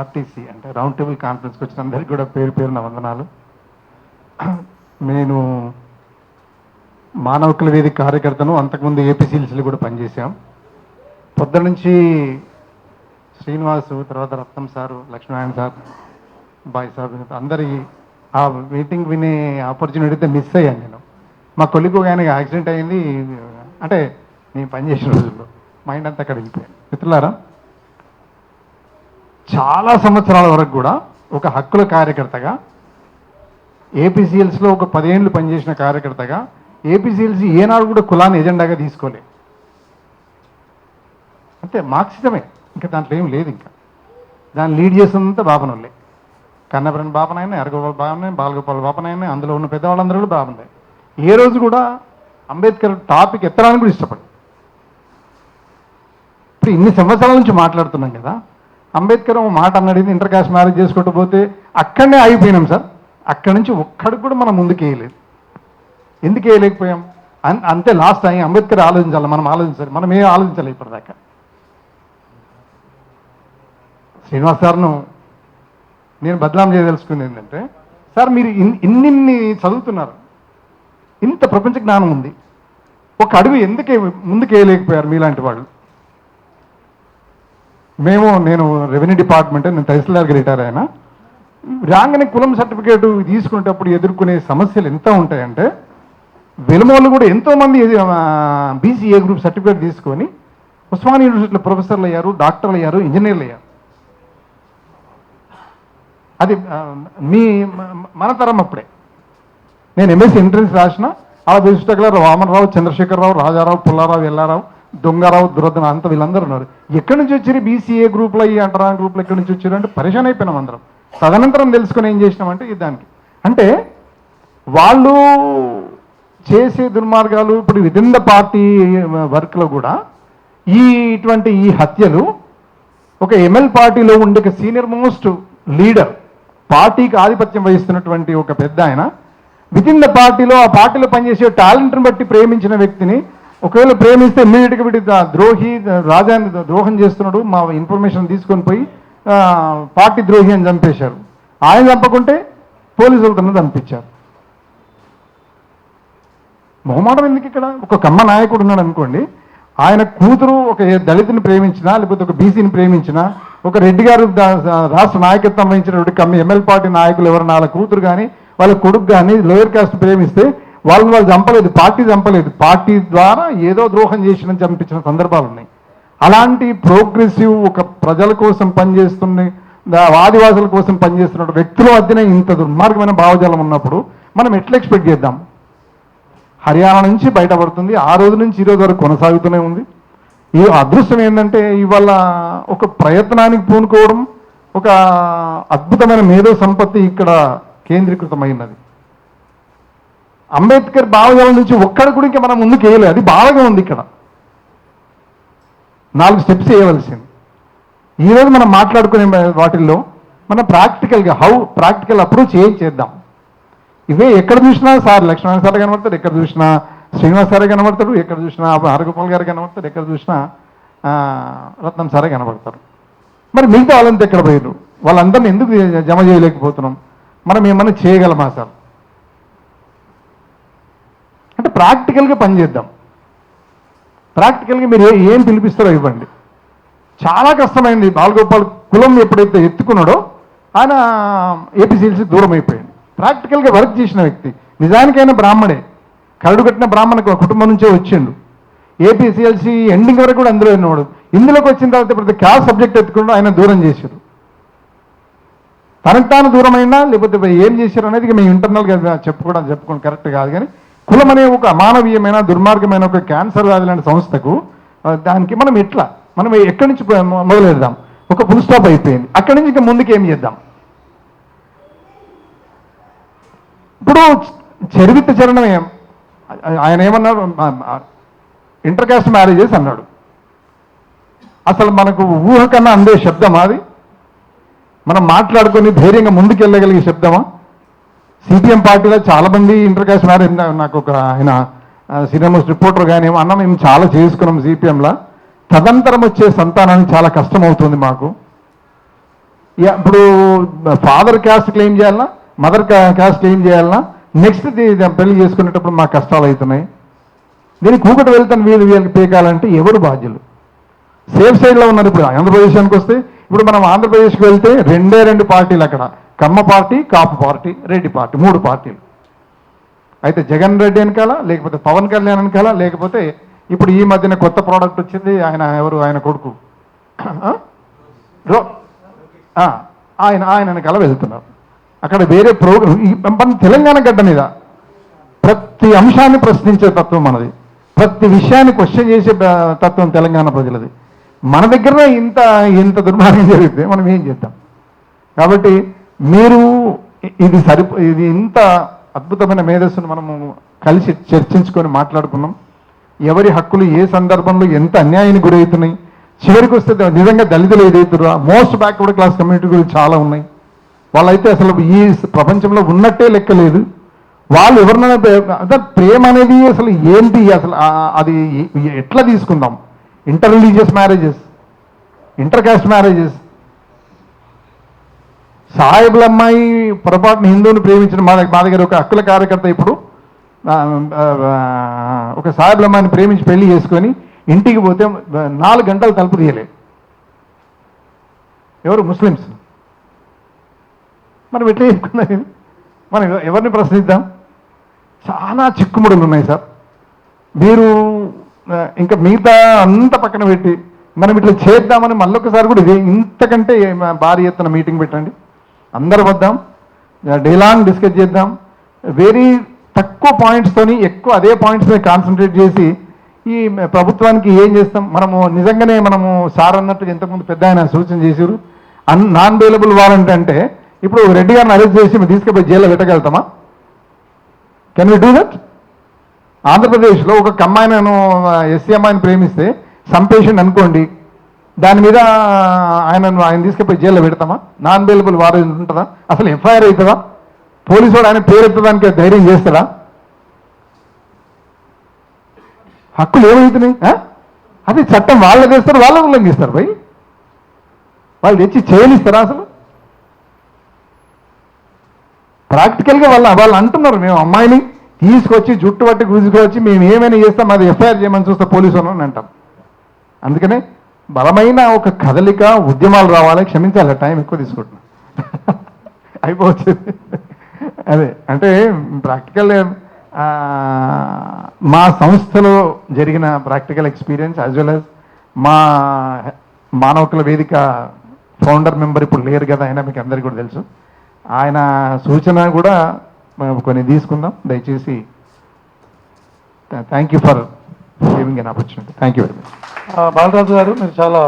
RTC అంటే round table కాన్ఫరెన్స్కి వచ్చిన అందరికీ కూడా పేరు పేరున వందనాలు. నేను మానవ వేదిక కార్యకర్తను అంతకుముందు ఏపీసీఎల్సీలో కూడా పనిచేశాం. పొద్దు నుంచి శ్రీనివాసు తర్వాత రత్నం సారు లక్ష్మీనారాయణ సార్ బాయ్ సార్ అందరి ఆ మీటింగ్ వినే ఆపర్చునిటీ అయితే మిస్ అయ్యాను నేను. మా కొలికు ఆయనకి యాక్సిడెంట్ అయింది. అంటే నేను పనిచేసిన రోజుల్లో మైండ్ అంతా అక్కడ వెళ్ళిపోయాను మిత్రులారా చాలా సంవత్సరాల వరకు కూడా ఒక హక్కుల కార్యకర్తగా ఏపీసీఎల్స్లో ఒక పదిహేనులు పనిచేసిన కార్యకర్తగా ఏపీసీఎల్సీ ఏనాడు కూడా కులాన్ని ఎజెండాగా తీసుకోలే. అంతే మార్క్సిజమే. ఇంకా దాంట్లో ఏం లేదు ఇంకా. దాన్ని లీడ్ చేస్తుందంతా బాపనోళ్ళే. కన్నబరన్ బాపనైనా ఎరగోపాల బాపనైనా బాలగోపాల బాపనైనా అందులో ఉన్న పెద్దవాళ్ళందరూ కూడా బాగున్నాయి ఏ రోజు కూడా అంబేద్కర్ టాపిక్ ఎత్తడానికి కూడా ఇష్టపడి ఇప్పుడు ఇన్ని సంవత్సరాల నుంచి మాట్లాడుతున్నాం కదా అంబేద్కర్ మాట అన్నది ఇంటర్ కాస్ట్ మ్యారేజ్ చేసుకుంటూ పోతే అక్కడనే ఆగిపోయినాం సార్. అక్కడి నుంచి ఒక్కడికి కూడా మనం ముందుకు వేయలేదు. ఎందుకు వేయలేకపోయాం? అన్ అంతే లాస్ట్ అయ్యి అంబేద్కర్ ఆలోచించాలి మనం ఆలోచించాలి మనం ఏం ఆలోచించాలి ఇప్పటిదాకా. శ్రీనివాస్ సార్ను నేను బదలాం చేయదలుచుకుంది ఏంటంటే సార్ మీరు ఇన్- ఇన్నిన్ని చదువుతున్నారు. ఇంత ప్రపంచ జ్ఞానం ఉంది. ఒక అడుగు ఎందుకే ముందుకు వేయలేకపోయారు మీలాంటి వాళ్ళు? మేము నేను రెవెన్యూ డిపార్ట్మెంట్ నేను తహసీల్దార్కి రిటైర్ అయినా రాగానే కులం సర్టిఫికేట్ తీసుకునేటప్పుడు ఎదుర్కొనే సమస్యలు ఎంత ఉంటాయంటే వెలుమోళ్ళు కూడా ఎంతోమంది బీసీ ఏ గ్రూప్ సర్టిఫికేట్ తీసుకొని ఉస్మాన్ యూనివర్సిటీలో ప్రొఫెసర్లు అయ్యారు డాక్టర్లు అయ్యారు ఇంజనీర్లు అయ్యారు. అది మీ మన తరం అప్పుడే. నేను ఎంఎస్సీ ఎంట్రన్స్ రాసిన ఆ బేసిస్టక్లో వామనరావు చంద్రశేఖరరావు రాజారావు పుల్లారావు ఎల్లారావు దొంగరావు దురదన అంత వీళ్ళందరూ ఉన్నారు. ఎక్కడి నుంచి వచ్చారు బీసీఏ గ్రూప్లో ఈ అంటరా గ్రూప్లో ఎక్కడి నుంచి వచ్చారు అంటే పరిశాన్ అయిపోయినాం అందరం తదనంతరం తెలుసుకొని ఏం చేసినామంటే ఇది దానికి. అంటే వాళ్ళు చేసే దుర్మార్గాలు ఇప్పుడు విదిన్ ద పార్టీ వర్క్లో కూడా ఈ ఇటువంటి ఈ హత్యలు ఒక ఎంఎల్ పార్టీలో ఉండే సీనియర్ మోస్ట్ లీడర్ పార్టీకి ఆధిపత్యం వహిస్తున్నటువంటి ఒక పెద్ద ఆయన విదిన్ ద పార్టీలో ఆ పార్టీలో పనిచేసే టాలెంట్ని బట్టి ప్రేమించిన వ్యక్తిని ఒకవేళ ప్రేమిస్తే ఇమ్మీడియట్గా వీటి ద్రోహి రాజాన్ని ద్రోహం చేస్తున్నాడు మా ఇన్ఫర్మేషన్ తీసుకొని పోయి పార్టీ ద్రోహి అని చంపేశారు. ఆయన చంపకుంటే పోలీసులతో చంపించారు మొహమాటం ఎందుకు ఇక్కడ? ఒక కమ్మ నాయకుడు ఉన్నాడు అనుకోండి ఆయన కూతురు ఒక దళితుని ప్రేమించినా లేకపోతే ఒక బీసీని ప్రేమించినా ఒక రెడ్డి గారు రాష్ట్ర నాయకత్వం వహించినటువంటి కమ్మ ఎమ్మెల్యే పార్టీ నాయకులు ఎవరైనా వాళ్ళ కూతురు కానీ వాళ్ళ కొడుకు కానీ లోయర్ కాస్ట్ ప్రేమిస్తే వాళ్ళు వాళ్ళు చంపలేదు పార్టీ చంపలేదు. పార్టీ ద్వారా ఏదో ద్రోహం చేసిన చంపించిన సందర్భాలు ఉన్నాయి. అలాంటి ప్రోగ్రెసివ్ ఒక ప్రజల కోసం పనిచేస్తున్న ఆదివాసుల కోసం పనిచేస్తున్న వ్యక్తుల మధ్యన ఇంత దుర్మార్గమైన భావజాలం ఉన్నప్పుడు మనం ఎట్లా ఎక్స్పెక్ట్ చేద్దాం? హర్యానా నుంచి బయటపడుతుంది ఆ రోజు నుంచి ఈ రోజు వరకు కొనసాగుతూనే ఉంది. ఈ అదృష్టం ఏంటంటే ఇవాళ ఒక ప్రయత్నానికి పూనుకోవడం ఒక అద్భుతమైన మేధో సంపత్తి ఇక్కడ కేంద్రీకృతమైనది. అంబేద్కర్ భావజాలం నుంచి ఒక్కడ కూడా ఇంకా మనం ముందుకు వేయలేదు. అది బాగా ఉంది ఇక్కడ. నాలుగు స్టెప్స్ వేయవలసింది. ఈరోజు మనం మాట్లాడుకునే వాటిల్లో మనం ప్రాక్టికల్గా హౌ ప్రాక్టికల్ అప్రోచ్ ఏం చేద్దాం. ఇవే ఎక్కడ చూసినా సార్ లక్ష్మణ సార్ కనబడతాడు ఎక్కడ చూసినా శ్రీనివాస్ సారే కనబడతాడు ఎక్కడ చూసినా హరగోపాల్ గారు కనబడతాడు ఎక్కడ చూసినా రత్నం సారే కనబడతారు. మరి మిగతా వాళ్ళంతా ఎక్కడ పోయారు వాళ్ళందరినీ ఎందుకు జమ చేయలేకపోతున్నాం? మనం ఏమన్నా చేయగలమా సార్? అంటే ప్రాక్టికల్గా పనిచేద్దాం ప్రాక్టికల్గా మీరు ఏ- ఏం పిలిపిస్తారో ఇవ్వండి. చాలా కష్టమైంది. బాలగోపాల్ కులం ఎప్పుడైతే ఎత్తుకున్నాడో ఆయన ఏపీసీఎల్సీ దూరం అయిపోయింది. ప్రాక్టికల్గా వర్క్ చేసిన వ్యక్తి. నిజానికైనా బ్రాహ్మణే. కరడు కట్టిన బ్రాహ్మణ కుటుంబం నుంచే వచ్చిండు. ఏపీసీఎల్సీ ఎండింగ్ వరకు కూడా అందులో ఉన్నవాడు. ఇందులోకి వచ్చిన తర్వాత ఇప్పుడు క్యాస్ట్ సబ్జెక్ట్ ఎత్తుకున్నాడు ఆయన దూరం చేశారు తనకు తాను దూరమైనా లేకపోతే ఏం చేశారు అనేది మేము ఇంటర్నల్గా చెప్పుకోవడం చెప్పుకోండి కరెక్ట్ కాదు కానీ కులం అనే ఒక అమానవీయమైన దుర్మార్గమైన ఒక క్యాన్సర్ వ్యాధి లాంటి సంస్థకు దానికి మనం ఎట్లా? మనం ఎక్కడి నుంచి మొదలెడదాం? ఒక ఫుల్ స్టాప్ అయిపోయింది. అక్కడి నుంచి ఇంకా ముందుకు ఏం చేద్దాం? ఇప్పుడు చరిత్ర చరణం ఏం ఆయన ఏమన్నారు? ఇంటర్ కాస్ట్ మ్యారేజెస్ అన్నాడు. అసలు మనకు ఊహ కన్నా అందే శబ్దమా అది. మనం మాట్లాడుకొని ధైర్యంగా ముందుకెళ్ళగలిగే శబ్దమా? సిపిఎం పార్టీలో చాలా మంది ఇంటర్ కాస్ట్ మ్యారేజ్ నాకు ఒక ఆయన సినిమాస్ రిపోర్టర్ కానీ ఏమో అన్న మేము చాలా చేసుకున్నాం సిపిఎంలో. తదంతరం వచ్చే సంతానానికి చాలా కష్టం అవుతుంది మాకు ఇప్పుడు ఫాదర్ క్యాస్ట్ క్లెయిమ్ చేయాలన్నా మదర్ క్యాస్ట్ క్లెయిమ్ చేయాలన్నా నెక్స్ట్ పెళ్ళి చేసుకునేటప్పుడు మాకు కష్టాలు అవుతున్నాయి. దీనికి కూకటి వెళ్తాను వీళ్ళు వీళ్ళకి పీకాలంటే ఎవరు బాధ్యులు? సేఫ్ సైడ్లో ఉన్నారు ఇప్పుడు ఆంధ్రప్రదేశానికి వస్తే. ఇప్పుడు మనం ఆంధ్రప్రదేశ్కి వెళ్తే రెండే రెండు పార్టీలు అక్కడ. Kamma party Kapu party Reddy party మూడు పార్టీలు. అయితే జగన్ రెడ్డి వెనకాల లేకపోతే పవన్ కళ్యాణ్ వెనకాల లేకపోతే ఇప్పుడు ఈ మధ్యన కొత్త ప్రోడక్ట్ వచ్చింది ఆయన ఎవరు? ఆయన కొడుకు. రో- ఆయన ఆయన వెనకాల వెళ్తున్నారు. అక్కడ వేరే ప్రోగ్రామ్ మన తెలంగాణ గడ్డ మీద ప్రతి అంశాన్ని ప్రశ్నించే తత్వం మనది. ప్రతి విషయాన్ని క్వశ్చన్ చేసే తత్వం తెలంగాణ ప్రజలది. మన దగ్గర ఇంత ఇంత దుర్మార్గం జరిగితే మనం ఏం చేద్దాం? కాబట్టి మీరు ఇది సరిపో ఇది ఇంత అద్భుతమైన మేధస్సును మనము కలిసి చర్చించుకొని మాట్లాడుకున్నాం. ఎవరి హక్కులు ఏ సందర్భంలో ఎంత అన్యాయానికి గురవుతున్నాయి చివరికి వస్తే నిజంగా దళితులు ఏదైతున్నారో మోస్ట్ బ్యాక్వర్డ్ క్లాస్ కమ్యూనిటీ గురించి చాలా ఉన్నాయి. వాళ్ళైతే అసలు ఈ ప్రపంచంలో ఉన్నట్టే లెక్క లేదు. వాళ్ళు ఎవరినైనా ప్రేమ అనేది అసలు ఏంటి అసలు అది ఎట్లా తీసుకుందాం? Inter religious marriages inter caste marriages సాహెబుల అమ్మాయి పొరపాటున హిందువుని ప్రేమించిన మా మా దగ్గర ఒక హక్కుల కార్యకర్త ఇప్పుడు ఒక సాహెబుల అమ్మాయిని ప్రేమించి పెళ్ళి చేసుకొని ఇంటికి పోతే నాలుగు గంటలు తలుపు తీయలేదు ఎవరు? ముస్లిమ్స్. మనం ఎట్లా చెప్పుకుందాం మనం ఎవరిని ప్రశ్నిద్దాం? చాలా చిక్కుముడులు ఉన్నాయి సార్. మీరు ఇంకా మిగతా అంత పక్కన పెట్టి మనం ఇట్లా చేద్దామని మళ్ళొకసారి కూడా ఇది ఇంతకంటే భారీ ఎత్తున మీటింగ్ పెట్టండి. అందరు వద్దాం. డేలాంగ్ డిస్కస్ చేద్దాం. వెరీ తక్కువ పాయింట్స్తోని ఎక్కువ అదే పాయింట్స్ మీద కాన్సన్ట్రేట్ చేసి ఈ ప్రభుత్వానికి ఏం చేస్తాం? మనము నిజంగానే మనము సార్ అన్నట్టు ఇంతకుముందు పెద్ద ఆయన సూచన చేశారు. అన్ నాన్ అవైలబుల్ వారెంట్ అంటే ఇప్పుడు రెడ్డి గారిని అరెస్ట్ చేసి మేము తీసుకుపోయి జైల్లో పెట్టగలుగుతామా? కెన్ వి డూ దట్ ఆంధ్రప్రదేశ్లో ఒక అమ్మాయిని ఎస్సీ అమ్మాయిని ప్రేమిస్తే సంపేషన్ అనుకోండి దాని మీద ఆయన ఆయన తీసుకుపోయి జైల్లో పెడతామా? నాన్ బెయిలబుల్ వారెంట్ ఉంటుందా? అసలు ఎఫ్ఐఆర్ అవుతుందా? పోలీసు వాడు ఆయన పేరెత్తడానికి ధైర్యం చేస్తారా హక్కులు ఏమవుతున్నాయి? అది చట్టం వాళ్ళే చేస్తారు వాళ్ళే ఉల్లంఘిస్తారు భయ్ వాళ్ళు తెచ్చి చేయనిస్తారా అసలు? ప్రాక్టికల్గా వాళ్ళ వాళ్ళు అంటున్నారు మేము అమ్మాయిని తీసుకొచ్చి జుట్టు పట్టి గుజుకొచ్చి మేము ఏమైనా చేస్తాం అది ఎఫ్ఐఆర్ చేయమని చూస్తే పోలీసు అని అంటాం. అందుకనే బలమైన ఒక కదలిక ఉద్యమాలు రావాలి క్షమించాలి టైం ఎక్కువ తీసుకుంటున్నా. అయిపోవచ్చు అదే అంటే ప్రాక్టికల్ మా సంస్థలో జరిగిన practical experience as well as మా మానవకుల వేదిక ఫౌండర్ మెంబర్ ఇప్పుడు లేరు కదా ఆయన మీకు అందరికీ కూడా తెలుసు. ఆయన సూచన కూడా మేము కొన్ని తీసుకుందాం. దయచేసి thank you for giving an opportunity thank you very much Balaraju గారు మీరు చాలా